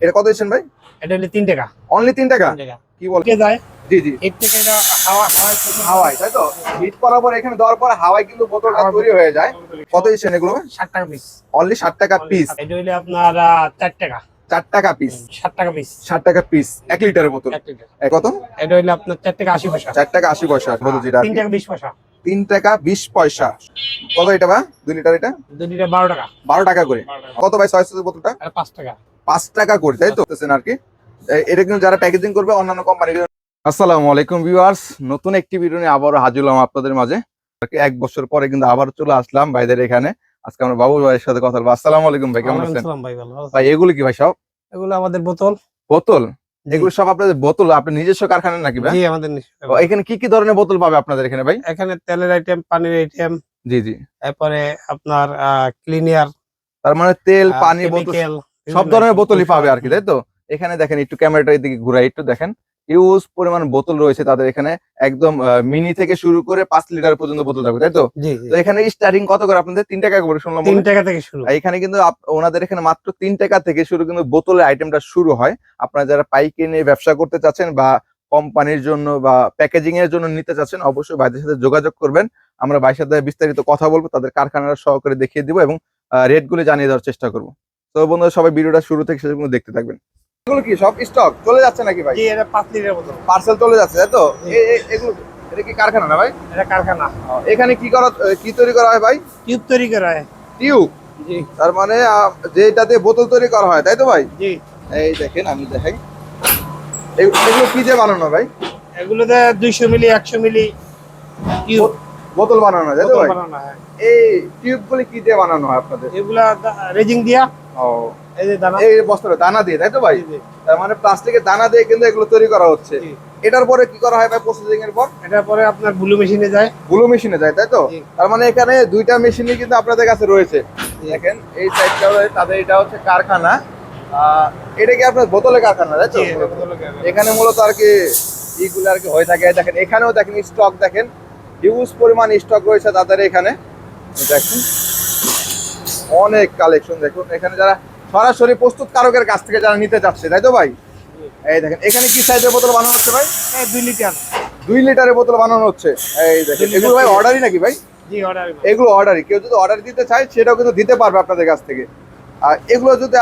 এটা কত দিচ্ছেন ভাই? এটা হলো তিন টাকা। অনলি তিন টাকা? কি বল? যায়? জি জি। এর থেকে এটা হাওয়া হাওয়ায় হাওয়াই তাই তো? হিট করার পর এখানে দেওয়ার পর হাওয়াই কিন্তু বোতলটা তৈরি হয়ে যায়। কত দিচ্ছেন এগুলো? ষাট টাকা পিস অনলি ষাট টাকা পিস এটা আপনার আহ, চার টাকা। চার টাকা পিস ষাট টাকা পিস ষাট টাকা পিস এক লিটারের বোতল। লিটার এ কত? এটা হইলে আপনার চার টাকা আশি পয়সা। চার টাকা আশি পয়সা বোতল যেটা তিন টাকা বিশ পয়সা। তিন টাকা বিশ পয়সা। কত এটা বা? দুই লিটার এটা? দুই লিটার বারো টাকা। বারো টাকা করে। কত ভাই? ছয় বোতলটা? পাঁচ টাকা। পাঁচ টাকা করে তাই তো? আর কি। এটা কিন্তু যারা প্যাকেজিং করবে অন্যান্য কোম্পানি আসসালামু আলাইকুম ভিউয়ার্স নতুন একটি ভিডিও নিয়ে আবারও হাজির হলাম আপনাদের মাঝে। এক বছর পরে কিন্তু আবার চলে আসলাম ভাইদের এখানে। আজকে আমরা বাবু ভাইয়ের সাথে কথা বলব। আসসালামু আলাইকুম ভাই কেমন আছেন? ভাই ভালো ভাই এগুলো কি ভাই সব? এগুলো আমাদের বোতল। বোতল। এগুলো সব আপনাদের বোতল? আপনার নিজস্ব কারখানা নাকি ভাই? জি আমাদের। এখানে কি কি ধরনের বোতল পাবে আপনাদের এখানে ভাই? এখানে তেলের আইটেম পানির আইটেম জি জি। তারপরে আপনার ক্লিনিয়ার তার মানে তেল পানি বোতল সব ধরনের বোতলই পাবে আর কি তাই তো? এখানে দেখেন একটু ক্যামেরাটা দিকে ঘুরাই একটু দেখেন। ইউজ পরিমাণ বোতল রয়েছে তাদের এখানে একদম মিনি থেকে শুরু করে পাঁচ লিটার পর্যন্ত বোতল থাকবে তাই তো? এখানে স্টার্টিং কত করে আপনাদের? তিন টাকা করে শুনলাম তিন টাকা থেকে শুরু। এখানে কিন্তু ওনাদের এখানে মাত্র তিন টাকা থেকে শুরু কিন্তু বোতলের আইটেমটা শুরু হয়। আপনারা যারা পাইকে নিয়ে ব্যবসা করতে চাচ্ছেন বা কোম্পানির জন্য বা প্যাকেজিং এর জন্য নিতে চাচ্ছেন অবশ্যই ভাইদের সাথে যোগাযোগ করবেন। আমরা ভাইয়ের সাথে বিস্তারিত কথা বলব তাদের কারখানার সহকারে দেখিয়ে দিব এবং রেটগুলো জানিয়ে দেওয়ার চেষ্টা করব। তো বন্ধুরা সবাই ভিডিওটা শুরু থেকে শেষ পর্যন্ত দেখতে থাকবেন। এগুলো কি সব স্টক চলে যাচ্ছে নাকি ভাই? জি এটা পাঁচ লিটার বোতল পার্সেল চলে যাচ্ছে তাই তো? এগুলো এটা কি কারখানা না ভাই? এটা কারখানা। এখানে কি করা কি তৈরি করা হয় ভাই? টিউব তৈরি করা হয়। টিউব? জি। তার মানে যেটাতে বোতল তৈরি করা হয় তাই তো ভাই? জি। এই দেখেন আমি দেখাই। এগুলো কি দিয়ে বানানো ভাই? এগুলোতে দুইশো মিলি একশো মিলি টিউব। বোতল বানানো যায় তো ভাই? বানানো হয়। এই টিউব গুলি কি দিয়ে বানানো হয় আপনাদের? এগুলা রেজিং দিয়া ও। এই যে দানা এই দানা দিয়ে তাই তো ভাই? তার মানে প্লাস্টিকের দানা দিয়ে কিন্তু এগুলো তৈরি করা হচ্ছে। এটার পরে কি করা হয় ভাই প্রসেসিং এর পর? এটার পরে আপনার ব্লু মেশিনে যায়। গুলো মেশিনে যায় তাই তো? তার মানে এখানে দুইটা মেশিনই কিন্তু আপনাদের কাছে রয়েছে। দেখেন এই সাইডটা তাদের এটা হচ্ছে কারখানা। এটা কি আপনার বোতলের কারখানা তাই তো। এখানে মূলত আর কি ইগুলো আর কি হয়ে থাকে। দেখেন এখানেও দেখেন স্টক দেখেন। হিউজ পরিমাণ স্টক রয়েছে তাদের এখানে। দেখেন। অনেক কালেকশন দেখুন এখানে যারা সরাসরি প্রস্তুত কারকের কাছ থেকে যারা নিতে চাচ্ছে তাই তো ভাই? এই দেখেন এখানে কি সাইজের বোতল বানানো হচ্ছে ভাই? দুই লিটার। দুই লিটারের বোতল বানানো হচ্ছে। এই দেখেন এগুলো ভাই অর্ডারই নাকি ভাই? এগুলো অর্ডারই কেউ যদি অর্ডার দিতে চায় সেটাও কিন্তু দিতে পারবে আপনাদের কাছ থেকে। আর এগুলো যদি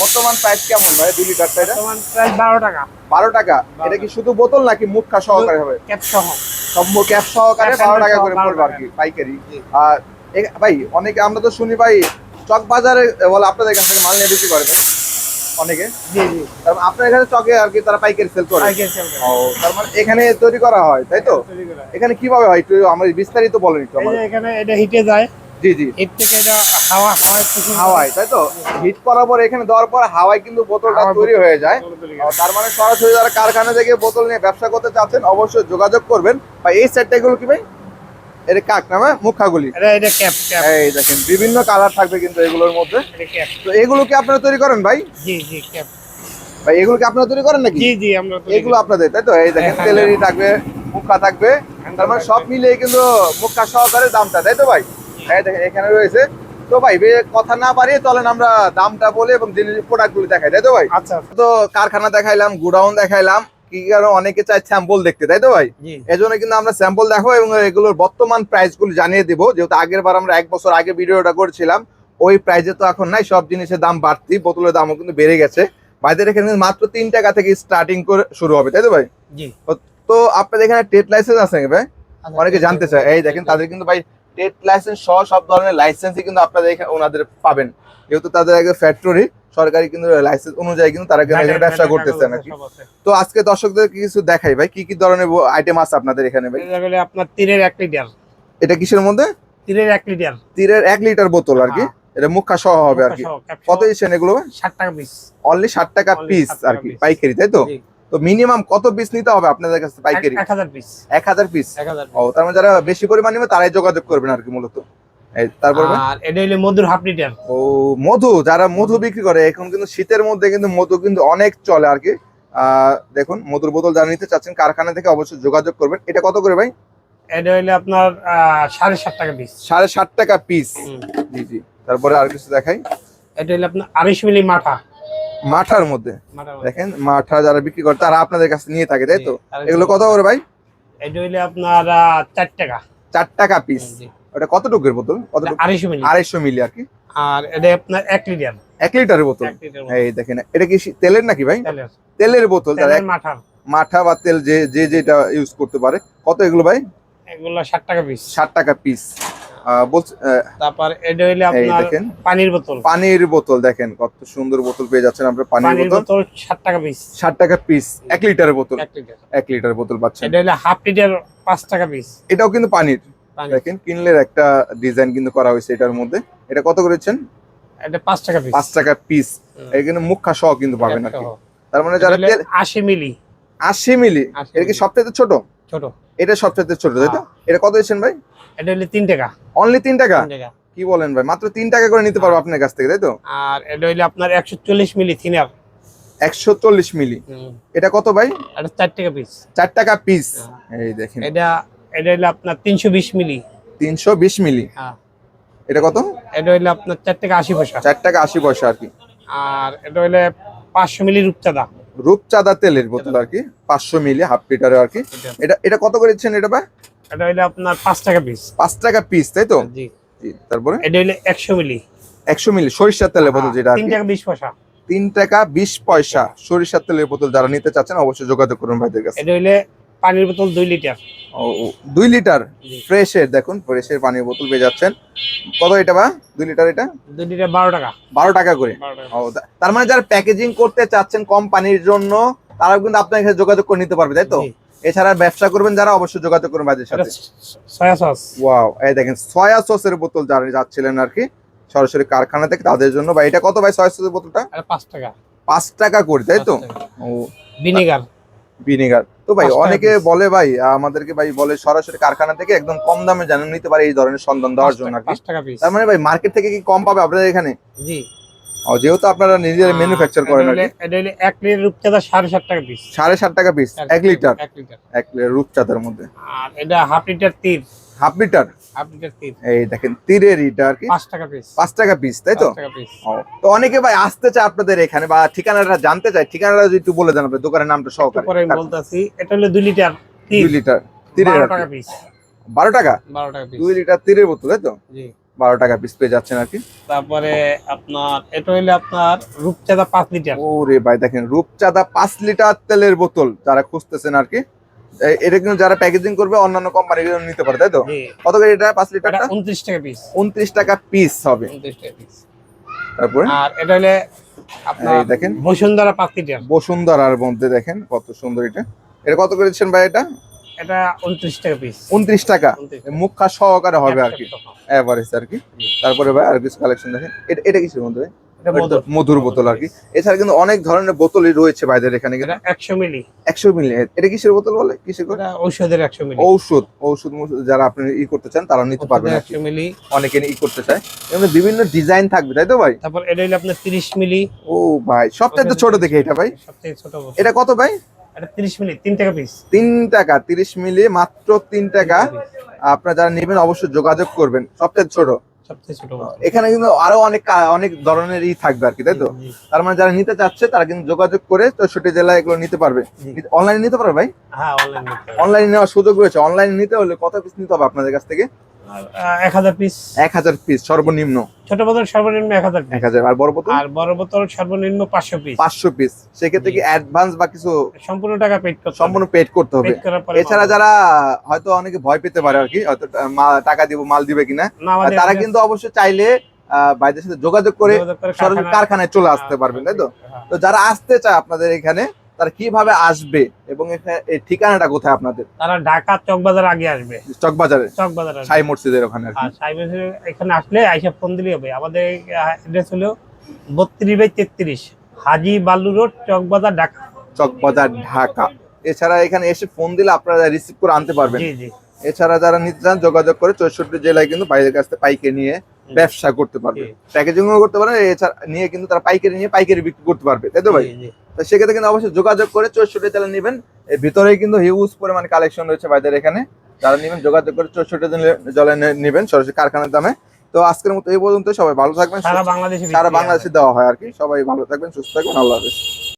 বর্তমান প্রাইস কেমন ভাই দুই লিটারটা এটা বর্তমান প্রাইস বারো টাকা। বারো টাকা? এটা কি শুধু বোতল নাকি মুখা সহকারে হবে? ক্যাপ সহ। সব ক্যাপ সহকারে বারো টাকা করে পড়বে আর কি পাইকারি। আর ভাই অনেকে আমরা তো শুনি ভাই চক বাজারে বলে আপনাদের কাছ থেকে মাল নিয়ে বেশি করে অনেকে? জি জি। তার মানে আপনার এখানে চকে আর কি তারা পাইকারি সেল করে। ও তার মানে এখানে তৈরি করা হয় তাই তো। এখানে কীভাবে হয় একটু আমরা বিস্তারিত বলেন একটু এখানে এটা হিটে যায়। জি জি। হিট থেকে এটা হাওয়া হাওয়ায় হাওয়াই তাই তো? হিট করার পর এখানে দেওয়ার পর হাওয়াই কিন্তু বোতলটা তৈরি হয়ে যায়। তৈরি মানে সরাসরি যারা কারখানা থেকে বোতল নিয়ে ব্যবসা করতে চাচ্ছেন অবশ্যই যোগাযোগ করবেন। ভাই এই সেটটা এগুলো কি ভাই? এটা কাক না ভাই? মুখাগুলি। এই দেখেন বিভিন্ন কালার থাকবে কিন্তু এগুলোর মধ্যে। তো এগুলো কি আপনারা তৈরি করেন ভাই? জি জি ক্যাপ। ভাই এগুলো কি আপনারা তৈরি করেন নাকি? জি জি আমরা এগুলো আপনাদের তাই তো? এই দেখেন হ্যাঁ, তেলেরই থাকবে মুখা থাকবে। তার মানে সব মিলিয়ে কিন্তু মুখা সহকারে দামটা তাই তো ভাই? এই দেখেন এখানে রয়েছে। তো ভাই বে- কথা না বাড়িয়ে চলেন আমরা দামটা বলে এবং জিনিস প্রোডাক্টগুলো দেখাই তাই তো ভাই? আচ্ছা আচ্ছা। তো কারখানা দেখাইলাম গুডাউন দেখাইলাম কি কারণ অনেকে চায় স্যাম্পল দেখতে তাই তো ভাই? এজন্য কিন্তু আমরা স্যাম্পল দেখো এবং এগুলোর বর্তমান প্রাইসগুলো জানিয়ে দিব। যেহেতু আগের বার আমরা এক বছর আগে ভিডিওটা করেছিলাম ওই প্রাইসে তো এখন নাই সব জিনিসের দাম বাড়তি বোতলের দামও কিন্তু বেড়ে গেছে। ভাইদের এখানে কিন্তু মাত্র তিন টাকা থেকে স্টার্টিং করে শুরু হবে তাই তো ভাই? তো আপনাদের এখানে টেট লাইসেন্স আছে ভাই? অনেকে জানতে চায়। এই দেখেন তাদের কিন্তু ভাই টেট লাইসেন্স সহ সব ধরনের লাইসেন্সই কিন্তু আপনাদের এখানে ওনাদের পাবেন। যেহেতু তাদের আগে ফ্যাক্টরি সরকারি কিন্তু লাইসেন্স অনুযায়ী কিন্তু তারা কিন্তু এখানে ব্যবসা করতেছে নাকি? তো আজকে দর্শকদের কিছু দেখাই ভাই? কি কি ধরনের আইটেম আছে আপনাদের এখানে ভাই? আপনার তীরের এক লিটার। এটা কিসের মধ্যে? তীরের এক লিটার। তীরের এক লিটার বোতল আর কি? এটা মুখা সহ হবে আর কি। কত দিচ্ছেন এগুলো ষাট টাকা পিস অনলি ষাট টাকা পিস আর কি পাইকারি তাই তো? তো মিনিমাম কত পিস নিতে হবে আপনাদের কাছে পাইকারি? এক হাজার পিস এক হাজার পিস ও তার মানে যারা বেশি পরিমাণ নেবে তারাই যোগাযোগ করবেন আর কি মূলত। তারপর আর এটা হলো মধুর হাফ লিটার। ও মধু যারা মধু বিক্রি করে এখন কিন্তু শীতের মধ্যে কিন্তু মধু কিন্তু অনেক চলে আর কি। দেখুন মধুর বোতল যারা নিতে চাচ্ছেন কারখানা থেকে অবশ্যই যোগাযোগ করবেন। এটা কত করে ভাই? এটা হলো আপনার সাড়ে সাত টাকা পিস সাড়ে ষাট টাকা পিস জি জি। তারপরে আর কিছু দেখাই? এটা হলো আপনার আড়াইশো মিলি মাঠা। মাঠার মধ্যে। দেখেন মাঠা যারা বিক্রি করে তারা আপনাদের কাছে নিয়ে থাকে তাই তো? এগুলো কত করে ভাই? এটা হইলে আপনার চার টাকা। চার টাকা পিস। ওটা কতটুকুর বোতল? আড়াইশো মিলি। আড়াইশো মিলি আর কি? আর এটা আপনার এক লিটার। এক লিটারের বোতল? এই দেখেন এটা কি তেলের নাকি ভাই? তেলের। বোতল তেলের মাঠা। বা তেল যে যে যেটা ইউজ করতে পারে। কত এগুলো ভাই? এগুলো ষাট টাকা পিস ষাট টাকা পিস তারপর এটা হইলে আপনার পানির বোতল। পানির বোতল দেখেন কত সুন্দর বোতল পেয়ে যাচ্ছেন আপনার পানির বোতল। বোতল ষাট টাকা পিস ষাট টাকা পিস এক লিটারের বোতল। এক লিটার। বোতল পাচ্ছেন। এটা হইলে হাফ লিটার পাঁচ টাকা পিস এটাও কিন্তু পানির। পানি দেখেন কিনলের একটা ডিজাইন কিন্তু করা হয়েছে এটার মধ্যে। এটা কত করেছেন এটা পাঁচ টাকা পিস পাঁচ টাকা পিস এখানে মুখা সহ কিন্তু পাবেন আর কি। তার মানে যারা হইলে তেল আশি মিলি। আশি মিলি? 80 এটা কি সবচেয়ে ছোট? ছোট। এটা সবচেয়ে ছোট তাই তো? হ্যাঁ। এটা কত দিচ্ছেন ভাই? এটা হইলে তিন টাকা। অনলি তিন টাকা? তিন টাকা। কি বলেন ভাই? মাত্র তিন টাকা করে নিতে পারব আপনার কাছ থেকে তাই তো? আর এটা হইলে আপনার একশো চল্লিশ মিলি থিনার। একশো চল্লিশ মিলি। এটা কত ভাই? এটা চার টাকা পিস চার টাকা পিস হ্যাঁ। এই দেখেন। এটা এটা হইলে আপনার তিনশো বিশ মিলি। তিনশো বিশ মিলি? হ্যাঁ। এটা কত? এটা হইলে আপনার চার টাকা আশি পয়সা। চার টাকা আশি পয়সা আর কি। আর এটা হইলে পাঁচশো মিলি রূপচাঁদা। রূপচাঁদা তেলের বোতল আর কি পাঁচশো মিলি হাফ লিটারের আর কি। এটা। এটা কত করে দিচ্ছেন এটা ভাই? এটা হইলে আপনার পাঁচ টাকা পিস পাঁচ টাকা পিস তাই তো? জি। তারপরে? এটা হইলে একশো মিলি। একশো মিলি সরিষার তেলের বোতল যেটা তিন টাকা বিশ পয়সা। তিন টাকা বিশ পয়সা সরিষার তেলের বোতল যারা নিতে চাচ্ছেন অবশ্যই যোগাযোগ করুন ভাইদের কাছে। এটা হইলে পানির বোতল দুই লিটার। ও, দুই লিটার। ফ্রেশের দেখুন ফ্রেশের পানির বোতল পেয়ে যাচ্ছেন। কত এটা বা? দুই লিটার এটা? দুই লিটার বারো টাকা। বারো টাকা করে? ও তার মানে যারা প্যাকেজিং করতে চাচ্ছেন কম পানির জন্য তারাও কিন্তু আপনার কাছে যোগাযোগ করে নিতে পারবে তাই তো। এছাড়া ব্যবসা করবেন যারা অবশ্যই যোগাযোগ করবেন এটা সাথে। Soya sauce. ওয়াও এই দেখেন সয়া সসের বোতল যারা যাচ্ছিলেন আর কি সরাসরি কারখানা থেকে তাদের জন্য বা এটা কত ভাই সয়া সসের বোতলটা? পাঁচ টাকা। পাঁচ টাকা করে তাই তো? ও ভিনেগার। ভিনেগার। তো ভাই অনেকে বলে ভাই আমাদেরকে ভাই বলে সরাসরি কারখানা থেকে একদম কম দামে জানেন নিতে পারে এই ধরনের সন্ধান দেওয়ার জন্য তার মানে ভাই মার্কেট থেকে কি কম পাবে আপনাদের এখানে? জি। ও যেহেতু আপনারা নিজেরা ম্যানুফ্যাকচার করেন এটা কি। হইলে- এক লিটার রূপচাঁদা সাড়ে সাত টাকা পিস সাড়ে সাত টাকা পিস এক লিটার এক লিটার এক লিটার রূপচাঁদের মধ্যে। আর এটা half litre Teer. Half litre? এই দেখেন তীরের ইটা আর কি। পাঁচ টাকা পিস পাঁচ টাকা পিস তাই তো? তো অনেকে ভাই আসতে চায় আপনাদের এখানে বা ঠিকানাটা জানতে চায় ঠিকানাটা যদি একটু বলে দেন আপনার দোকানের নামটা সহকারে। বলতেছি এটা হলো দুই লিটার দুই লিটার তীরের। টাকা পিস বারো টাকা? বারো টাকা পিস দুই লিটার তীরের বোতল তাই তো? বারো টাকা পিস পেয়ে যাচ্ছেন আর কি। তারপরে আপনার এটা হইলে আপনার রূপচাঁদা পাঁচ লিটার। ওরে ভাই দেখেন রূপচাঁদা পাঁচ লিটার তেলের বোতল যারা খুঁজতেছেন আর কি এটা কিন্তু যারা প্যাকেজিং করবে অন্যান্য কোম্পানি নিতে পারে তাই তো? কত করে এটা? পাঁচ লিটারটা? উনত্রিশ টাকা পিস উনত্রিশ টাকা পিস হবে। তারপরে? আর এটা হলে আপনার দেখেন। বসুন্ধরা পাঁচ লিটার বসুন্ধরার মধ্যে দেখেন কত সুন্দর এটা। এটা কত করে দিচ্ছেন ভাই এটা? এটা উনত্রিশ টাকা পিস উনত্রিশ টাকা। উনত্রিশ মুখা সহকারে হবে আর কি। টাকা। এভারেজ আর কি। তারপরে ভাই আর কিছু কালেকশন দেখেন। এটা এটা কিসের মধ্যে ভাই? মধুর বোতল আর কি। এছাড়া কিন্তু অনেক ধরনের বোতলই রয়েছে ভাইদের এখানে কিন্তু। একশো মিলি। একশো মিলি। এটা কিসের বোতল বলে? কিসের ঔষধের একশো মিলি। ঔষধ ঔষধ যারা আপনি ই করতে চান তারা নিতে পারবেন একশো মিলি। অনেকে ই করতে চায়। এমনি বিভিন্ন ডিজাইন থাকবে তাই তো ভাই? তারপর এটা হইলে আপনার তিরিশ মিলি। ও ভাই সবচেয়ে তো ছোট দেখে এটা ভাই। সবথেকে ছোট এটা কত ভাই? এটা তিরিশ মিলি তিন টাকা পিস তিন টাকা তিরিশ মিলি মাত্র তিন টাকা। আপনারা যারা নেবেন অবশ্যই যোগাযোগ করবেন সবচেয়ে ছোট। সবথেকে ছোট বোতল। এখানে কিন্তু আরও অনেক অনেক ধরনের ই থাকবে আর কি তাই তো? তার মানে যারা নিতে চাচ্ছে তারা কিন্তু যোগাযোগ করে চৌষট্টি জেলায় এগুলো নিতে পারবে। অনলাইনে নিতে পারবে ভাই? হ্যাঁ অনলাইন অনলাইনে নেওয়ার সুযোগ রয়েছে। অনলাইনে নিতে হলে কত পিস নিতে হবে আপনাদের কাছ থেকে? এক হাজার পিস এক হাজার পিস সর্বনিম্ন। ছোট বোতল সর্বনিম্ন এক হাজার এক হাজার আর বড় বোতল? আর বড় বোতল সর্বনিম্ন পাঁচশো পিস পাঁচশো পিস সেক্ষেত্রে কি অ্যাডভান্স বা কিছু সম্পূর্ণ টাকা পেড করতে সম্পূর্ণ পেড করতে হবে। এছাড়া যারা হয়তো অনেকে ভয় পেতে পারে আর কি হয়তো টাকা দিব মাল দিবে কিনা তারা কিন্তু অবশ্যই চাইলে ভাইদের সাথে যোগাযোগ করে সরাসরি কারখানায় চলে আসতে পারবেন তাই তো? হ্যাঁ। তো যারা আসতে চায় আপনাদের এখানে তারা কীভাবে আসবে এবং এই ঠিকানাটা কোথায় আপনাদের? তারা ঢাকা চকবাজার আগে আসবে। চকবাজারে? চকবাজার সাই মসজিদের ওখানে কি। আর এখানে আসলে আইসা ফোন দিলেই হবে। আমাদের অ্যাড্রেস হলো বত্রিশ বাই তেত্রিশ হাজি বাল্লু রোড চকবাজার ঢাকা। চকবাজার ঢাকা। এছাড়া এখানে এসে ফোন দিলে আপনারা রিসিভ করে আনতে পারবেন। এছাড়া যারা নিতে চান যোগাযোগ করে চৌষট্টি জেলায় কিন্তু বাইরের কাছ থেকে পাইকে নিয়ে ব্যবসা করতে পারবে। প্যাকেজিং করতে পারে এছাড়া নিয়ে কিন্তু তারা পাইকারি নিয়ে পাইকারি বিক্রি করতে পারবে তাই তো ভাই। সেক্ষেত্রে কিন্তু অবশ্যই যোগাযোগ করে চৌষট্টি জেলা নেবেন। এর ভিতরেই কিন্তু হিউজ পরিমাণ কালেকশন রয়েছে বাইদের এখানে। যারা নেবেন যোগাযোগ করে চৌষট্টি জেলা নেবেন সরাসরি কারখানার দামে। তো আজকের মতো এই পর্যন্ত সবাই ভালো থাকবেন সারা বাংলাদেশে সারা বাংলাদেশে দেওয়া হয় আর কি। সবাই ভালো থাকবেন সুস্থ থাকবেন আল্লাহ হাফেজ।